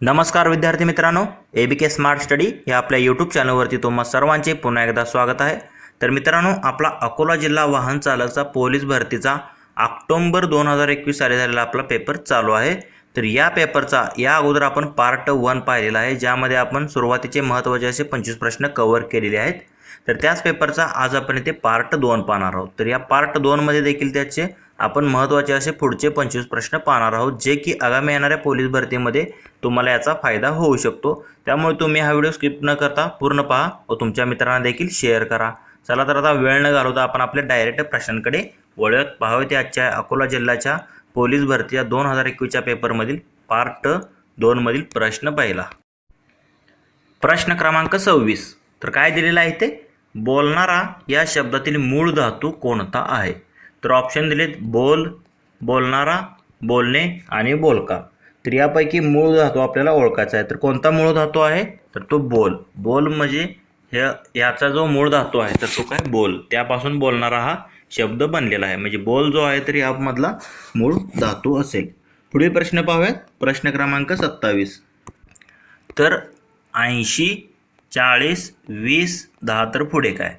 नमस्कार विद्यार्थी मित्रांनो A B K smart study या आपल्या यूट्यूब चॅनलवरती तुम्हा सर्वांचे पुन्हा एकदा स्वागत आहे. तर मित्रांनो आपला अकोला जिल्हा वाहन चालकचा पोलीस भरतीचा ऑक्टोंबर दोन हजार एकवीस साली झालेला आपला पेपर चालू आहे. तर या पेपरचा या अगोदर आपण पार्ट वन पाहिलेला आहे ज्यामध्ये आपण सुरुवातीचे महत्त्वाचे असे पंचवीस प्रश्न कव्हर केलेले आहेत. तर त्याच पेपरचा आज आपण इथे पार्ट दोन पाहणार आहोत. तर या पार्ट दोनमध्ये देखील त्याचे आपण महत्त्वाचे असे पुढचे पंचवीस प्रश्न पाहणार आहोत जे की आगामी येणाऱ्या पोलीस भरतीमध्ये तुम्हाला याचा फायदा होऊ शकतो. त्यामुळे तुम्ही हा व्हिडिओ स्किप न करता पूर्ण पहा व तुमच्या मित्रांना देखील शेअर करा. चला तर आता वेळ न घालवता आपण आपल्या डायरेक्ट प्रश्नांकडे वळत पाहावे ते आजच्या अकोला जिल्ह्याच्या पोलीस भरती या दोन हजार एकवीसच्या पेपरमधील पार्ट दोनमधील प्रश्न पहिला. प्रश्न क्रमांक सव्वीस. तर काय दिलेलं आहे ते बोलणारा या शब्दातील मूळ धातू कोणता आहे? तर ऑप्शन दिलेत बोल बोलणारा बोलणे आणि बोलका. तर यापैकी मूळ धातू आपल्याला ओळखायचा आहे. तर कोणता मूळ धातू आहे? तर तो बोल. बोल म्हणजे हे याचा जो मूळ धातू आहे तर तो काय? बोल. त्यापासून बोलणारा हा शब्द बनलेला आहे. म्हणजे बोल जो आहे तर यामधला मूळ धातू असेल. पुढील प्रश्न पाहूयात. प्रश्न क्रमांक सत्तावीस. तर ऐंशी चाळीस वीस दहा तर पुढे काय?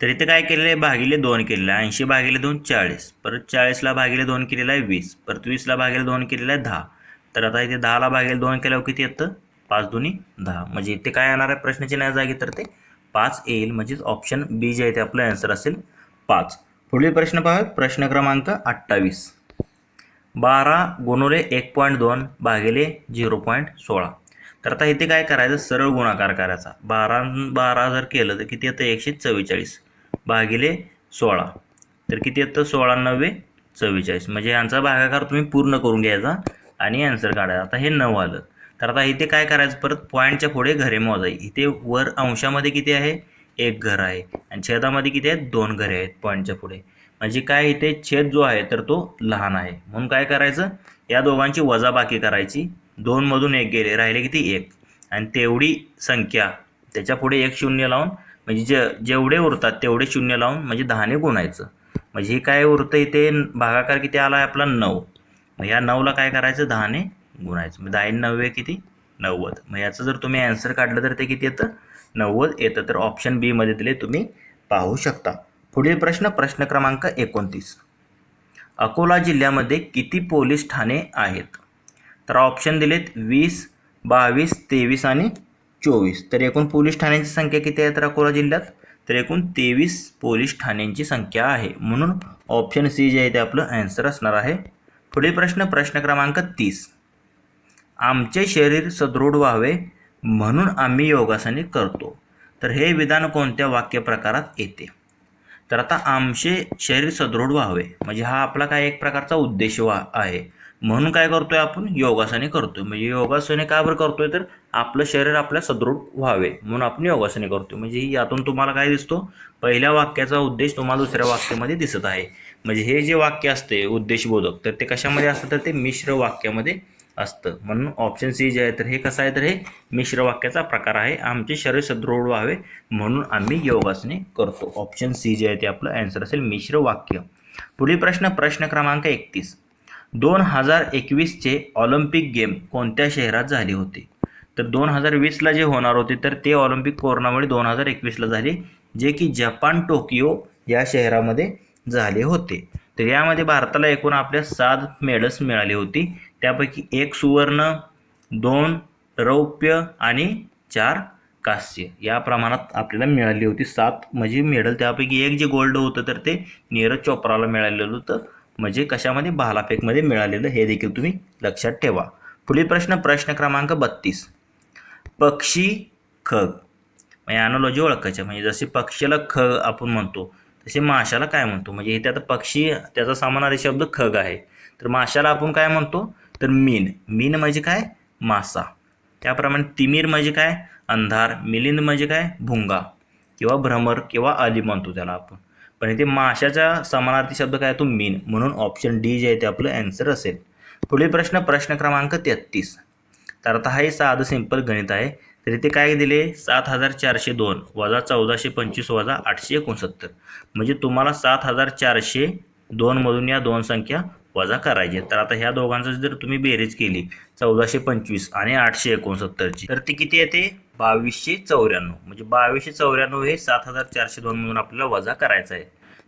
तर इथे काय केलेलं आहे? भागिले दोन केलेलं आहे. ऐंशी भागिले दोन चाळीस. परत चाळीसला भागिले दोन केलेलं आहे वीस. परत वीसला भागिले दोन केलेलं आहे दहा. तर आता इथे दहाला भागिले दोन केल्यावर किती येतं? पाच दोन्ही दहा. म्हणजे इथे काय येणार आहे? प्रश्नाची नाही जागी तर ते पाच येईल. म्हणजेच ऑप्शन बी जे आहे ते आपलं आन्सर असेल पाच. पुढील प्रश्न पहा प्रश्न क्रमांक अठ्ठावीस. बारा गुणुले एक पॉईंट दोन भागिले झिरो पॉईंट सोळा. तर आता इथे काय करायचं? सरळ गुणाकार करायचा. बारा बारा जर केलं तर किती येतं? एकशे चव्वेचाळीस. भागिले सोळा. तर किती येतं? सोळा नव्वे चव्वेचाळीस. म्हणजे यांचा भागाकार तुम्ही पूर्ण करून घ्यायचा आणि आन्सर काढायचा. आता हे नऊ आलं. तर आता इथे काय करायचं? परत पॉईंटच्या पुढे घरे मोजाय इथे वर अंशामध्ये किती आहे? एक घर आहे. आणि छेदामध्ये किती आहेत? दोन घरे आहेत पॉईंटच्या पुढे. म्हणजे काय इथे? छेद जो आहे तर तो लहान आहे. म्हणून काय करायचं? या दोघांची वजाबाकी करायची. दोनमधून एक गेले. राहिले किती? एक. आणि तेवढी संख्या. त्याच्या पुढे एक शून्य लावून म्हणजे जे जेवढे उरतात तेवढे शून्य लावून म्हणजे दहाने गुणायचं. म्हणजे हे काय उरतं इथे भागाकार किती आला आहे आपला नऊ. मग ह्या नऊला काय करायचं? दहाने गुणायचं. मग दहा नव्वे किती? नव्वद. मग याचं जर तुम्ही ॲन्सर काढलं तर ते किती येतं? नव्वद येतं. तर ऑप्शन बीमध्ये दिले तुम्ही पाहू शकता. पुढील प्रश्न प्रश्न क्रमांक एकोणतीस. अकोला जिल्ह्यामध्ये किती पोलीस ठाणे आहेत? तर ऑप्शन दिलेत वीस बावीस तेवीस आणि चोवीस. तर एकूण पोलीस ठाण्यांची संख्या किती आहे तर अकोला जिल्ह्यात? तर एकूण तेवीस पोलीस ठाण्यांची संख्या आहे. म्हणून ऑप्शन सी जे आहे ते आपलं ॲन्सर असणार आहे. पुढील प्रश्न प्रश्न क्रमांक तीस. आमचे शरीर सदृढ व्हावे म्हणून आम्ही योगासने करतो. तर हे विधान कोणत्या वाक्यप्रकारात येते? तर आता आमचे शरीर सदृढ व्हावे. म्हणजे हा आपला काय एक प्रकारचा उद्देश वा आहे. म्हणून काय करतोय आपण? योगासने करतोय. म्हणजे योगासने का बरं करतोय? तर आपलं शरीर आपल्या सदृढ व्हावे म्हणून आपण योगासने करतोय. म्हणजे यातून तुम्हाला काय दिसतो? पहिल्या वाक्याचा उद्देश तुम्हाला दुसऱ्या वाक्यामध्ये दिसत आहे. म्हणजे हे जे वाक्य असते उद्देशबोधक तर ते कशामध्ये असतं? तर ते मिश्र वाक्यामध्ये असतं. म्हणून ऑप्शन सी जे आहे तर हे कसं आहे? तर हे मिश्र वाक्याचा प्रकार आहे. आमचे शरीर सदृढ व्हावे म्हणून आम्ही योगासने करतो. ऑप्शन सी जे आहे ते आपलं ॲन्सर असेल मिश्र वाक्य. पुढील प्रश्न प्रश्न क्रमांक एकतीस. दोन हजार एकवीसचे ऑलिम्पिक गेम कोणत्या शहरात झाले होते? तर दोन हजार वीसला जे होणार होते तर ते ऑलिम्पिक कोरोनामुळे दोन हजार एकवीसला झाले जे की जपान टोकियो या शहरामध्ये झाले होते. तर यामध्ये भारताला एकूण आपल्या सात मेडल्स मिळाली होती. त्यापैकी एक सुवर्ण दोन रौप्य आणि चार कांस्य. या प्रमाणात आपल्याला मिळाली होती सात. म्हणजे मेडल त्यापैकी एक जे गोल्ड होतं तर ते नीरज चोप्राला मिळालेलं होतं. म्हणजे कशामध्ये? भालाफेकमध्ये मिळालेलं हे देखील तुम्ही लक्षात ठेवा. पुढील प्रश्न प्रश्न क्रमांक बत्तीस. पक्षी खग म्हणजे ॲनॉलॉजी ओळखायच्या म्हणजे जसे पक्षीला खग आपण म्हणतो तसे माशाला काय म्हणतो? म्हणजे इथे आता पक्षी त्याचा सामानारी शब्द खग आहे. तर माशाला आपण काय म्हणतो? तर मीन. मीन म्हणजे काय? मासा. त्याप्रमाणे तिमीर म्हणजे काय? अंधार. मिलिंद म्हणजे काय? भुंगा. किंवा भ्रमर किंवा आली म्हणतो त्याला आपण. पण इथे माशाचा समानार्थी शब्द काय तो मीन म्हणून ऑप्शन डी जे आहे ते आपलं ॲन्सर असेल. पुढील प्रश्न प्रश्न क्रमांक तेहत्तीस तर आता हा साधं सिंपल गणित आहे. तर इथे काय दिले? सात हजार चारशे दोन वजा चौदाशे पंचवीस वजा आठशे एकोणसत्तर. म्हणजे तुम्हाला सात हजार चारशे दोनमधून या दोन संख्या वजा करायचे. तर आता ह्या दोघांचं जर तुम्ही बेरीज केली चौदाशे पंचवीस आणि आठशे एकोणसत्तरची तर ती किती येते? बावीसशे चौऱ्याण्णव. म्हणजे बावीसशे चौऱ्याण्णव हे सात हजार चारशे दोन म्हणून आपल्याला वजा करायचं आहे.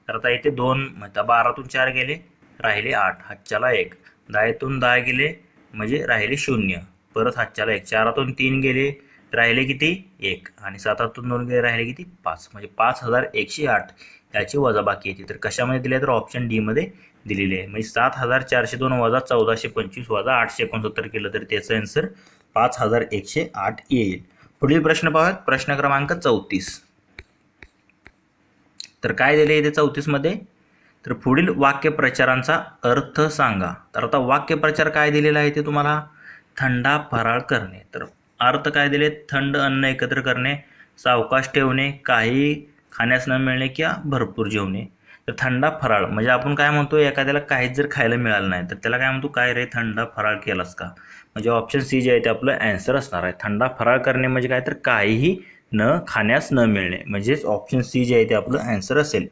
तर आता इथे दोन आता बारातून चार गेले राहिले आठ हातच्याला एक. दहातून दहा गेले म्हणजे राहिले शून्य. परत हातच्याला एक. चारातून तीन गेले राहिले किती? एक. आणि सातातून दोन गेले राहिले किती? पाच. म्हणजे पाच हजार एकशे आठ याची वजाबाकी येते तर कशामध्ये दिले तर ऑप्शन डीमध्ये दिलेली आहे. म्हणजे सात हजार चारशे दोन वजा चौदाशे पंचवीस वजा आठशे एकोणसत्तर केलं तर त्याचं आन्सर पाच हजार एकशे आठ येईल. पुढील प्रश्न पाहूयात. प्रश्न क्रमांक चौतीस. तर काय दिले इथे चौतीसमध्ये? तर पुढील वाक्यप्रचारांचा अर्थ सांगा. तर आता वाक्यप्रचार काय दिलेला आहे ते तुम्हाला? थंडा फराळ करणे. तर अर्थ काय दिले? थंड अन्न एकत्र करणे सावकाश ठेवणे काही खाण्यास न मिळणे किंवा भरपूर जेवणे. तर थंडा फराळ म्हणजे आपण काय म्हणतो एखाद्याला काहीच जर खायला मिळालं नाही तर त्याला काय म्हणतो काय रे थंडा फराळ केलास का? म्हणजे ऑप्शन सी जे आहे ते आपलं ॲन्सर असणार आहे. थंडा फराळ करणे म्हणजे काय? तर काहीही न खाण्यास न मिळणे म्हणजेच ऑप्शन सी जे आहे ते आपलं ॲन्सर असेल.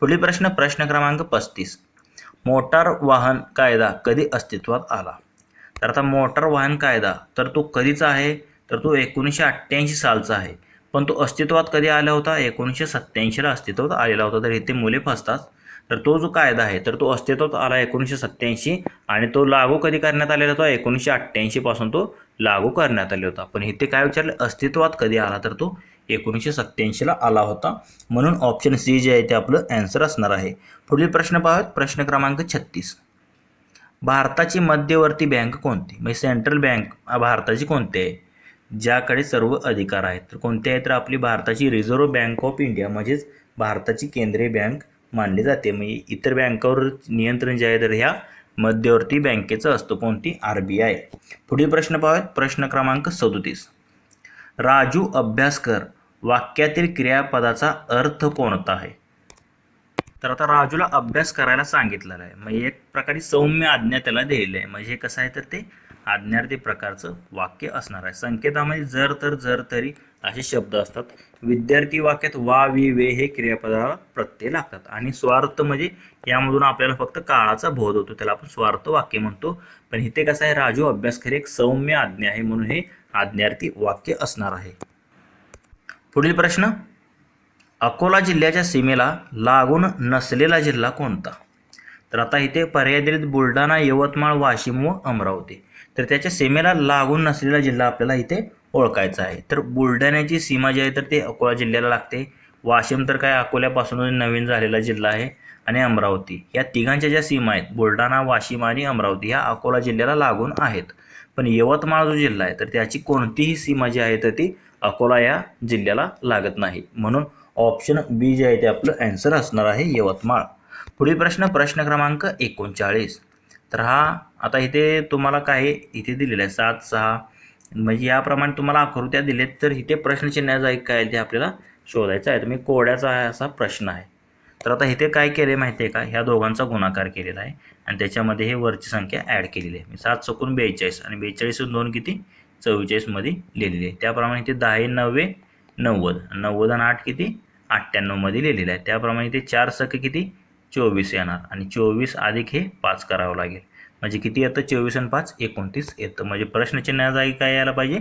पुढील प्रश्न प्रश्न क्रमांक पस्तीस. मोटार वाहन कायदा कधी अस्तित्वात आला? तर आता मोटार वाहन कायदा तर तो कधीचा आहे? तर तो एकोणीसशे अठ्ठ्याऐंशी सालचा आहे. पण तो अस्तित्वात कधी आला होता? एकोणीसशे सत्त्याऐंशीला अस्तित्वात आलेला होता. तर इथे मुले फसतात. तर तो जो कायदा आहे तर तो अस्तित्वात आला एकोणीसशे सत्त्याऐंशी आणि तो लागू कधी करण्यात आलेला होता? एकोणीसशे अठ्ठ्याऐंशीपासून तो लागू करण्यात आले होता. पण इथे काय विचारलं? अस्तित्वात कधी आला? तर तो एकोणीसशे सत्त्याऐंशीला आला होता. म्हणून ऑप्शन सी जे आहे ते आपलं ॲन्सर असणार आहे. पुढील प्रश्न पाहत प्रश्न क्रमांक छत्तीस. भारताची मध्यवर्ती बँक कोणती? म्हणजे सेंट्रल बँक भारताची कोणती आहे? ज्याकडे सर्व अधिकार आहेत. तर कोणते आहेत? तर आपली भारताची रिझर्व्ह बँक ऑफ इंडिया म्हणजेच भारताची केंद्रीय बँक मानली जाते. म्हणजे इतर बँकावर नियंत्रण जे आहे तर ह्या मध्यवर्ती बँकेचं असतो. कोणती? R B I. पुढील प्रश्न पाहूयात. प्रश्न क्रमांक सदोतीस. राजू अभ्यासकर वाक्यातील क्रियापदाचा अर्थ कोणता आहे? तर आता राजूला अभ्यास करायला सांगितलेला आहे. म्हणजे एक प्रकारे सौम्य आज्ञा त्याला दिलेली आहे. म्हणजे कसं आहे तर ते आज्ञार्थी प्रकारचं वाक्य असणार आहे. संकेतामध्ये जर तर जर तरी असे शब्द असतात. विद्यार्थी वाक्यात वा वि वे हे क्रियापदाला प्रत्यय लागतात. आणि स्वार्थ म्हणजे यामधून आपल्याला फक्त काळाचा बोध होतो. त्याला आपण स्वार्थ वाक्य म्हणतो. पण इथे कसं आहे राजू अभ्यासकर एक सौम्य आज्ञा आहे. म्हणून हे आज्ञार्थी वाक्य असणार आहे. पुढील प्रश्न. अकोला जिल्ह्याच्या सीमेला लागून नसलेला जिल्हा कोणता? तर आता इथे पर्याय दिलेत बुलढाणा यवतमाळ वाशिम व अमरावती. तर त्याच्या सीमेला लागून नसलेला जिल्हा आपल्याला इथे ओळखायचा आहे. तर बुलढाण्याची सीमा जी आहे तर ते अकोला जिल्ह्याला लागते. वाशिम तर काय अकोल्यापासून नवीन झालेला जिल्हा आहे आणि अमरावती. या तिघांच्या ज्या सीमा आहेत बुलढाणा वाशिम आणि अमरावती ह्या अकोला जिल्ह्याला लागून आहेत. पण यवतमाळ जो जिल्हा आहे तर त्याची कोणतीही सीमा जी आहे तर ती अकोला या जिल्ह्याला लागत नाही. म्हणून ऑप्शन बी जे आहे ते आपलं ॲन्सर असणार आहे यवतमाळ. पुढील प्रश्न प्रश्न क्रमांक एकोणचाळीस. तर हा आता इथे तुम्हाला काय इथे दिलेलं आहे? सात सहा. म्हणजे याप्रमाणे तुम्हाला आकृत्या दिलेत तर इथे प्रश्नचिन्हाचा एक काय आहे ते आपल्याला शोधायचं आहे. तुम्ही कोड्याचा आहे असा प्रश्न आहे. तर आता इथे काय केले माहिती आहे का? ह्या दोघांचा गुणाकार केलेला आहे. आणि त्याच्यामध्ये हे वरची संख्या ॲड केलेली आहे. सात चकून बेचाळीस आणि बेचाळीसून दोन किती? चव्वेचाळीसमध्ये लिहिलेली आहे. त्याप्रमाणे इथे दहा नव्वे नव्वद. नव्वद आणि आठ किती? अठ्ठ्याण्णवमध्ये लिहिलेलं आहे. त्याप्रमाणे इथे चार सख किती? चोवीस येणार आणि चोवीस अधिक हे पाच करावं लागेल. म्हणजे किती येतं? चोवीस आणि पाच एकोणतीस येतं. म्हणजे प्रश्नचिन्ह जागी काय यायला पाहिजे?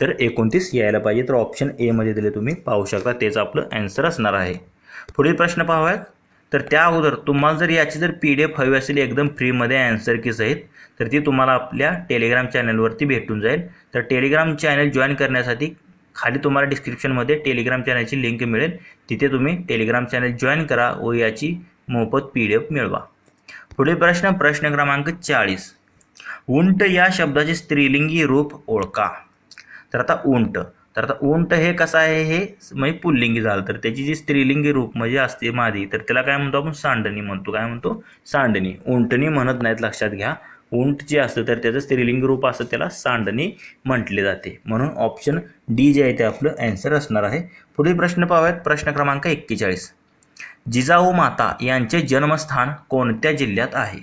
तर एकोणतीस यायला पाहिजे. तर ऑप्शन एमध्ये दिले तुम्ही पाहू शकता. तेच आपलं ॲन्सर असणार आहे. पुढील प्रश्न पाहूयात. तर त्या अगोदर तुम्हाला जर याची जर पी डी एफ हवी असेल एकदम फ्रीमध्ये ॲन्सर की सहित तर ती तुम्हाला आपल्या टेलिग्राम चॅनलवरती भेटून जाईल. तर टेलिग्राम चॅनल जॉईन करण्यासाठी खाली तुम्हाला डिस्क्रिप्शनमध्ये टेलिग्राम चॅनलची लिंक मिळेल. तिथे तुम्ही टेलिग्राम चॅनल जॉईन करा व याची मोफत पी डी एफ मिळवा. पुढील प्रश्न प्रश्न क्रमांक चाळीस. उंट या शब्दाचे स्त्रीलिंगी रूप ओळखा. तर आता उंट. तर आता उंट हे कसं आहे? हे म्हणजे पुल्लिंगी झालं. तर त्याची जी स्त्रीलिंगी रूप म्हणजे असते मादी. तर त्याला काय म्हणतो आपण? सांडणी म्हणतो. काय म्हणतो? सांडणी. उंटणी म्हणत नाहीत लक्षात घ्या. उंट जे असतं तर त्याचं स्त्रीलिंगी रूप असतं त्याला सांडणी म्हटले जाते. म्हणून ऑप्शन डी जे आहे ते आपलं ॲन्सर असणार आहे. पुढील प्रश्न पाहूयात. प्रश्न क्रमांक एक्केचाळीस. जिजाऊ माता यांचे जन्मस्थान कोणत्या जिल्ह्यात आहे?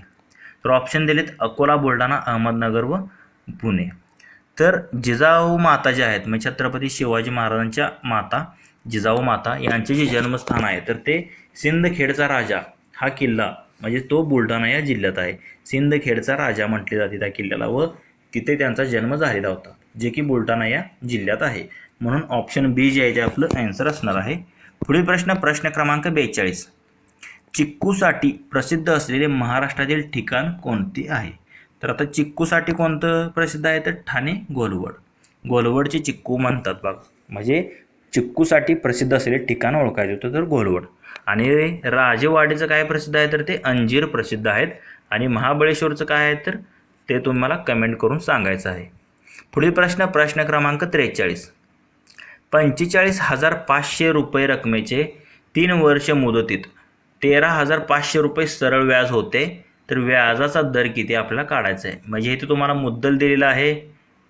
तर ऑप्शन दिलेत अकोला बुलढाणा अहमदनगर व पुणे. तर जिजाऊ माता जे आहेत म्हणजे छत्रपती शिवाजी महाराजांच्या माता जिजाऊ माता यांचे जे जन्मस्थान आहे तर ते सिंदखेडचा राजा हा किल्ला म्हणजे तो बुलढाणा या जिल्ह्यात आहे. सिंदखेडचा राजा म्हटले जाते त्या किल्ल्याला व तिथे त्यांचा जन्म झालेला होता जे की बुलढाणा या जिल्ह्यात आहे. म्हणून ऑप्शन बी जे आहे ते आपलं ॲन्सर असणार आहे. पुढील प्रश्न प्रश्न क्रमांक बेचाळीस. चिक्कूसाठी प्रसिद्ध असलेले महाराष्ट्रातील ठिकाण कोणते आहे? तर आता चिक्कूसाठी कोणतं प्रसिद्ध आहे? तर ठाणे गोलवड. गोलवडचे चिक्कू म्हणतात बघ. म्हणजे चिक्कूसाठी प्रसिद्ध असलेले ठिकाण ओळखायचं होतं तर गोलवड. आणि राजेवाडीचं काय प्रसिद्ध आहे? तर ते अंजीर प्रसिद्ध आहेत. आणि महाबळेश्वरचं काय आहे? तर ते तुम्हाला कमेंट करून सांगायचं आहे. पुढील प्रश्न प्रश्न क्रमांक त्रेचाळीस. पंचेचाळीस हजार पाचशे रुपये रकमेचे तीन वर्ष मुदतीत. तेरा हजार पाचशे रुपये सरळ व्याज होते तर व्याजाचा दर किती आपल्याला काढायचा आहे? म्हणजे इथे तुम्हाला मुद्दल दिलेला आहे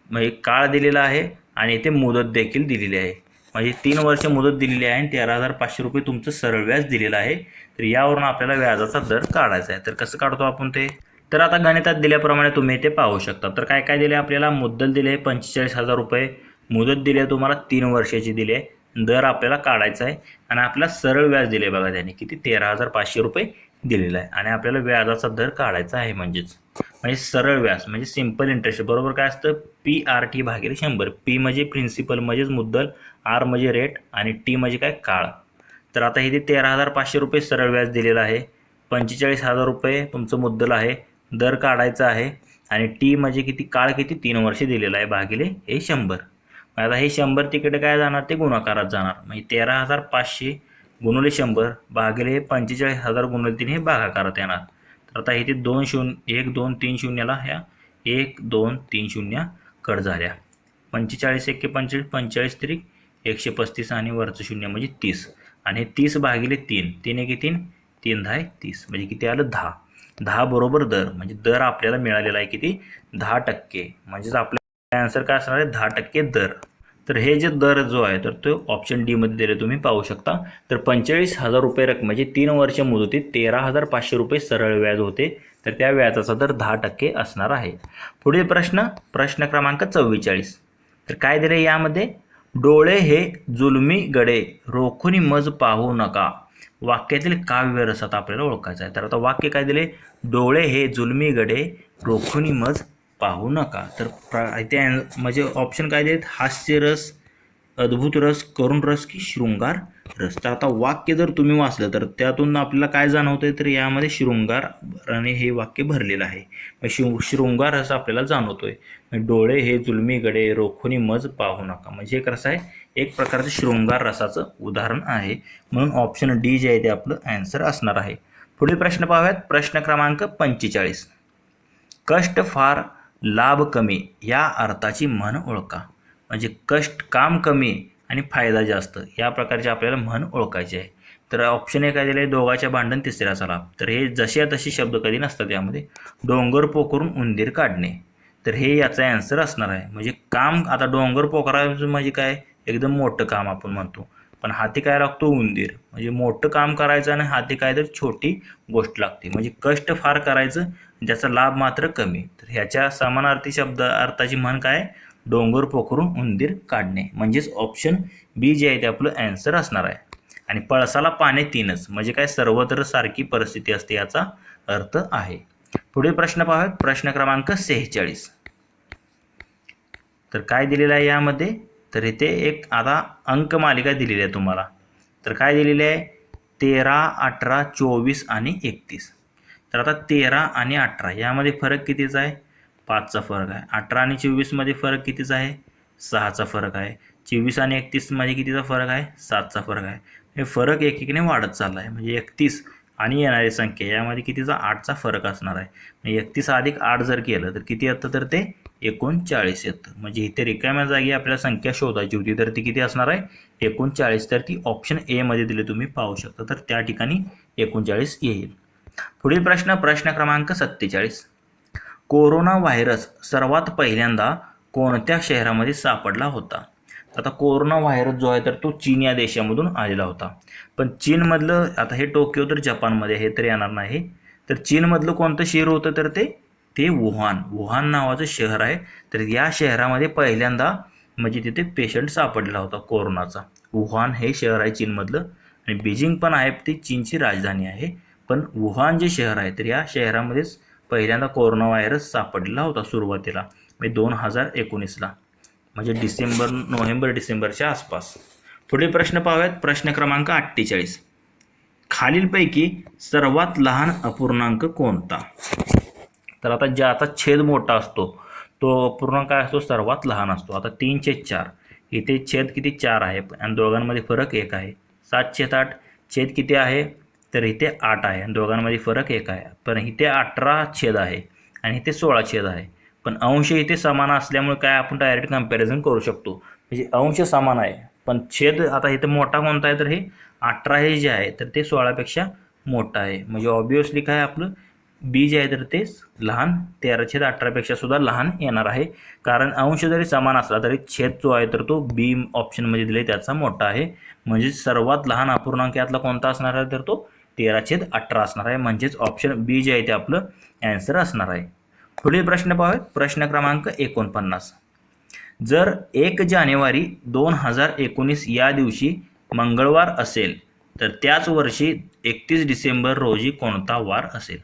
म्हणजे काळ दिलेला आहे आणि इथे मुदत देखील दिलेली आहे. म्हणजे तीन वर्ष मुदत दिलेली आहे आणि तेरा हजार पाचशे रुपये तुमचं सरळ व्याज दिलेलं आहे तर यावरून आपल्याला व्याजाचा दर काढायचा आहे. तर कसं काढतो आपण ते? तर आता गणितात दिल्याप्रमाणे तुम्ही ते पाहू शकता. तर काय काय दिले आपल्याला? मुद्दल दिले पंचेचाळीस हजार रुपये. मुदत दिली आहे तुम्हाला तीन वर्षाची दिली आहे. दर आपल्याला काढायचा आहे आणि आपल्याला सरळ व्याज दिले बघा त्याने. किती? तेरा हजार पाचशे रुपये दिलेला आहे. आणि आपल्याला व्याजाचा दर काढायचा आहे म्हणजेच. म्हणजे सरळ व्याज म्हणजे सिंपल इंटरेस्ट बरोबर काय असतं? पी आर टी भागिले शंभर. पी म्हणजे प्रिन्सिपल म्हणजेच मुद्दल आर म्हणजे रेट आणि टी म्हणजे काय? काळ. तर आता इथे तेरा हजार पाचशे रुपये सरळ व्याज दिलेलं आहे. पंचेचाळीस हजार रुपये तुमचं मुद्दल आहे. दर काढायचा आहे आणि टी म्हणजे किती? काळ किती? तीन वर्ष दिलेला आहे भागिले हे शंभर. आता हे शंभर तिकडे काय जाणार? ते गुणाकारात जाणार. म्हणजे तेरा हजार पाचशे गुणवले शंभर भागिले हे पंचेचाळीस हजार गुणवले तीन हे भागाकारात येणार. तर आता इथे दोन शून्य एक दोन तीन शून्याला ह्या एक दोन तीन शून्य कट झाल्या. पंचेचाळीस एके पंचेचाळीस पंचेचाळीस तरी एकशे पस्तीस आणि वरचं शून्य म्हणजे तीस. आणि तीस भागिले तीन तीन एके तीन तीन दहा तीस. म्हणजे किती आलं? दहा. दहा बरोबर दर. म्हणजे दर आपल्याला मिळालेला आहे किती? दहा टक्के. म्हणजेच आपल्या आन्सर काय असणार आहे? दहा टक्के दर. तर हे जे दर जो आहे तर तो ऑप्शन डीमध्ये दिले तुम्ही पाहू शकता. तर पंचेचाळीस हजार रुपये रक्कम म्हणजे तीन वर्ष मुदतीत तेरा हजार पाचशे रुपये सरळ व्याज होते. तर त्या व्याजाचा दर दहा टक्के असणार आहे. पुढील प्रश्न प्रश्न क्रमांक चव्वेचाळीस. तर काय दिले यामध्ये? डोळे हे जुलमी गडे रोखुनी मज पाहू नका. वाक्यातील काव्य रसात आपल्याला ओळखायचं आहे. तर आता वाक्य काय दिले? डोळे हे जुलमी गडे रोखुनी मज पाहू नका. तर प्रा इथे म्हणजे ऑप्शन काय देत? हास्य रस अद्भुत रस करुण रस की शृंगार रस. तर आता वाक्य जर तुम्ही वाचलं तर त्यातून आपल्याला काय जाणवतंय? तर यामध्ये शृंगार आणि हे वाक्य भरलेलं आहे. मग शृ शृंगार रस आपल्याला जाणवतोय. मग डोळे हे जुलमी गडे रोखोनी मज पाहू नका. म्हणजे एक रस आहे. एक प्रकारचं शृंगार रसाचं उदाहरण आहे. म्हणून ऑप्शन डी जे आहे ते आपलं ॲन्सर असणार आहे. पुढील प्रश्न पाहूयात. प्रश्न क्रमांक पंचेचाळीस. कष्ट फार लाभ कमी या अर्थाची म्हण ओळखा. म्हणजे कष्ट काम कमी आणि फायदा जास्त या प्रकारचे आपल्याला म्हण ओळखायचे आहे. तर ऑप्शन एक काय दिलं आहे दोघाच्या भांडण तिसऱ्याचा लाभ तर हे जसे तसे शब्द कधी नसतात यामध्ये. डोंगर पोखरून उंदीर काढणे. तर हे याचा ॲन्सर असणार आहे. म्हणजे काम आता डोंगर पोखरायचं म्हणजे काय? एकदम मोठं काम आपण म्हणतो. पण हाती काय लागतो? उंदीर. म्हणजे मोठं काम करायचं आणि हाती काय तर छोटी गोष्ट लागते. म्हणजे कष्ट फार करायचं ज्याचा लाभ मात्र कमी. तर ह्याच्या समानार्थी शब्द अर्थाची म्हण काय? डोंगर पोखरून उंदीर काढणे. म्हणजेच ऑप्शन बी जे आहे ते आपलं ॲन्सर असणार आहे. आणि पळसाला पाने तीनच. म्हणजे काय? सर्वत्र सारखी परिस्थिती असते याचा अर्थ आहे. पुढील प्रश्न पाहूयात. प्रश्न क्रमांक सेहेचाळीस. तर काय दिलेलं आहे यामध्ये? तर इथे एक आता अंक मालिका दिलेली आहे तुम्हाला. तर काय दिलेली आहे? तेरा अठरा चोवीस आणि एकतीस. तर आता तेरा आणि अठरा यामध्ये फरक कितीचा आहे? पाचचा फरक आहे. अठरा आणि चोवीसमध्ये फरक कितीचा आहे? सहाचा फरक आहे. चोवीस आणि एकतीसमध्ये कितीचा फरक आहे? सातचा फरक आहे. हे फरक एकेकने वाढत चालला आहे म्हणजे एकतीस आणि येणारी संख्या यामध्ये कितीचा? आठचा फरक असणार आहे. म्हणजे एकतीस अधिक आठ जर केलं तर किती येतं? तर ते एकोणचाळीस येतं. म्हणजे इथे रिकाम्या जागी आपल्याला संख्या शोधायची होती तर ती किती असणार आहे? एकोणचाळीस. तर ती ऑप्शन एमध्ये दिली तुम्ही पाहू शकता. तर त्या ठिकाणी एकोणचाळीस येईल. पुढील प्रश्न प्रश्न क्रमांक सत्तेचाळीस. कोरोना व्हायरस सर्वात पहिल्यांदा कोणत्या शहरामध्ये सापडला होता? आता कोरोना व्हायरस जो आहे तर तो चीन या देशामधून आलेला होता. पण चीनमधलं आता हे टोकियो तर जपानमध्ये हे तर येणार नाही. तर चीनमधलं कोणतं शहर होतं तर ते ते वुहान. वुहान नावाचं शहर आहे. तर या शहरामध्ये पहिल्यांदा म्हणजे तिथे पेशंट सापडला होता कोरोनाचा. वुहान हे शहर आहे चीनमधलं. आणि बीजिंग पण आहे ती चीनची राजधानी आहे. पण वुहान जे शहर आहे तर या शहरामध्येच पहिल्यांदा कोरोना व्हायरस सापडलेला होता सुरुवातीला म्हणजे दोन हजार एकोणीसला म्हणजे डिसेंबर नोव्हेंबर डिसेंबरच्या आसपास. पुढील प्रश्न पाहूयात. प्रश्न क्रमांक अठ्ठेचाळीस. खालीलपैकी सर्वात लहान अपूर्णांक कोणता? तर आता ज्याचा छेद मोठा असतो तो अपूर्णांक काय असतो? सर्वात लहान असतो. आता तीन छेद चार. इथे छेद किती चार आहे? आणि दोघांमध्ये फरक एक आहे. सात छेद आठ. छेद किती आहे? तर इथे आठ आहे. आणि दोघांमध्ये फरक एक आहे. पण इथे अठरा छेद आहे आणि इथे सोळा छेद आहे. पण अंश इथे समान असल्यामुळे काय आपण डायरेक्ट कंपॅरिझन करू शकतो. म्हणजे अंश समान आहे. पण छेद आता इथे मोठा कोणता आहे? तर हे अठरा हे जे आहे तर ते सोळापेक्षा मोठं आहे. म्हणजे ऑब्वियसली काय आपलं? बी जे आहे तर ते लहान तेरा छेद अठरापेक्षा सुद्धा लहान येणार आहे. कारण अंश जरी समान असला तरी छेद जो आहे तर तो बी ऑप्शनमध्ये दिले त्याचा मोठा आहे. म्हणजे सर्वात लहान अपूर्णांक यातला कोणता असणार आहे? तर तो तेरा छेद अठरा असणार आहे. म्हणजेच ऑप्शन बी जे आहे ते आपलं ॲन्सर असणार आहे. पुढील प्रश्न पाहूयात. प्रश्न क्रमांक एकोणपन्नास. जर एक जानेवारी दोन हजार एकोणीस या दिवशी मंगळवार असेल तर त्याच वर्षी एकतीस डिसेंबर रोजी कोणता वार असेल?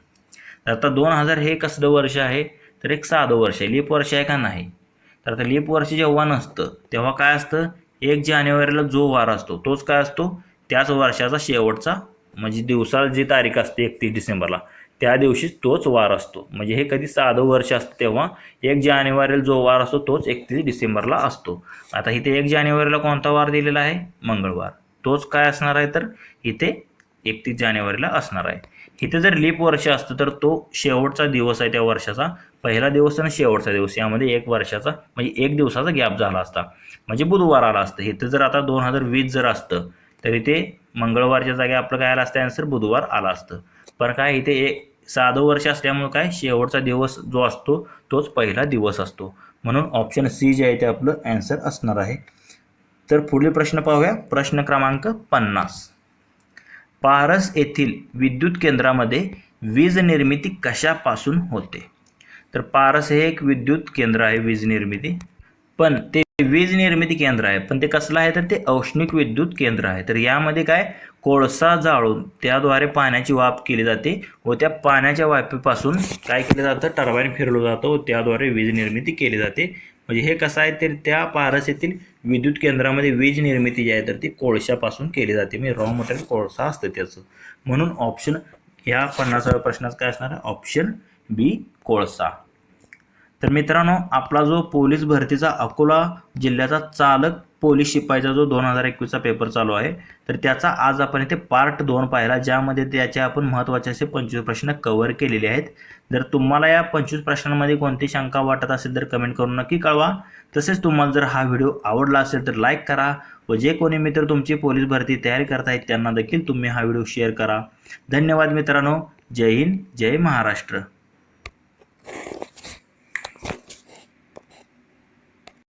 तर आता दोन हजार हे कसलं वर्ष आहे? तर एक साधं वर्ष आहे. लीप वर्ष आहे का नाही? तर आता लीप वर्ष जेव्हा नसतं तेव्हा काय असतं? एक जानेवारीला जो वार असतो तोच काय असतो? त्याच वर्षाचा शेवटचा म्हणजे दिवसाला जी तारीख असते एकतीस डिसेंबरला त्या दिवशी तोच वार असतो. म्हणजे हे कधी साधं वर्ष असतं तेव्हा एक जानेवारीला जो वार असतो तोच एकतीस डिसेंबरला असतो. आता इथे एक जानेवारीला कोणता वार दिलेला आहे? मंगळवार. तोच काय असणार आहे तर? इथे एकतीस जानेवारीला असणार आहे. इथे जर लीप वर्ष असतं तर तो शेवटचा दिवस आहे त्या वर्षाचा. पहिला दिवस आणि शेवटचा दिवस यामध्ये एक वर्षाचा म्हणजे एक दिवसाचा गॅप झाला असता. म्हणजे बुधवार आला असतं. इथं जर आता दोन हजार वीस जर असतं तर इथे मंगळवारच्या जागी आपलं काय आलं असतं? आन्सर बुधवार आला असतं. पण काय इथे एक साधं वर्ष असल्यामुळे काय शेवटचा दिवस जो असतो तोच पहिला दिवस असतो. म्हणून ऑप्शन सी जे आहे ते आपलं ॲन्सर असणार आहे. तर पुढील प्रश्न पाहूया. प्रश्न क्रमांक पन्नास. पारस येथील विद्युत केंद्रामध्ये वीज निर्मिती कशापासून होते? तर पारस हे एक विद्युत केंद्र आहे वीज निर्मिती. पण ते वीज निर्मिती केंद्र आहे पण ते कसलं आहे तर ते औष्णिक विद्युत केंद्र आहे. तर यामध्ये काय? कोळसा जाळून त्याद्वारे पाण्याची वाफ केली जाते व त्या पाण्याच्या वाफेपासून काय केलं जातं? टर्बाईन फिरवलं जातं व त्याद्वारे वीज निर्मिती केली जाते. म्हणजे हे कसं आहे? तर त्या पारस येथील विद्युत केंद्रामध्ये वीज निर्मिती जी आहे तर ती कोळशापासून केली जाते. म्हणजे रॉ मटेरियल कोळसा असतं त्याचं. म्हणून ऑप्शन ह्या पन्नासाव्या प्रश्नात काय असणार आहे? ऑप्शन बी कोळसा. तर मित्रांनो आपला जो पोलीस भरतीचा अकोला जिल्ह्याचा चालक पोलीस शिपाईचा जो दोन हजार एकवीसचा पेपर चालू आहे तर त्याचा आज आपण इथे पार्ट दोन पाहिला ज्यामध्ये त्याचे आपण महत्त्वाचे असे पंचवीस प्रश्न कव्हर केलेले आहेत. जर तुम्हाला या पंचवीस प्रश्नांमध्ये कोणती शंका वाटत असेल तर कमेंट करून नक्की कळवा. तसेच तुम्हाला जर हा व्हिडिओ आवडला असेल तर लाईक करा व जे कोणी मित्र तुमची पोलीस भरती तयारी करतायत त्यांना देखील तुम्ही हा व्हिडिओ शेअर करा. धन्यवाद मित्रांनो. जय हिंद जय महाराष्ट्र.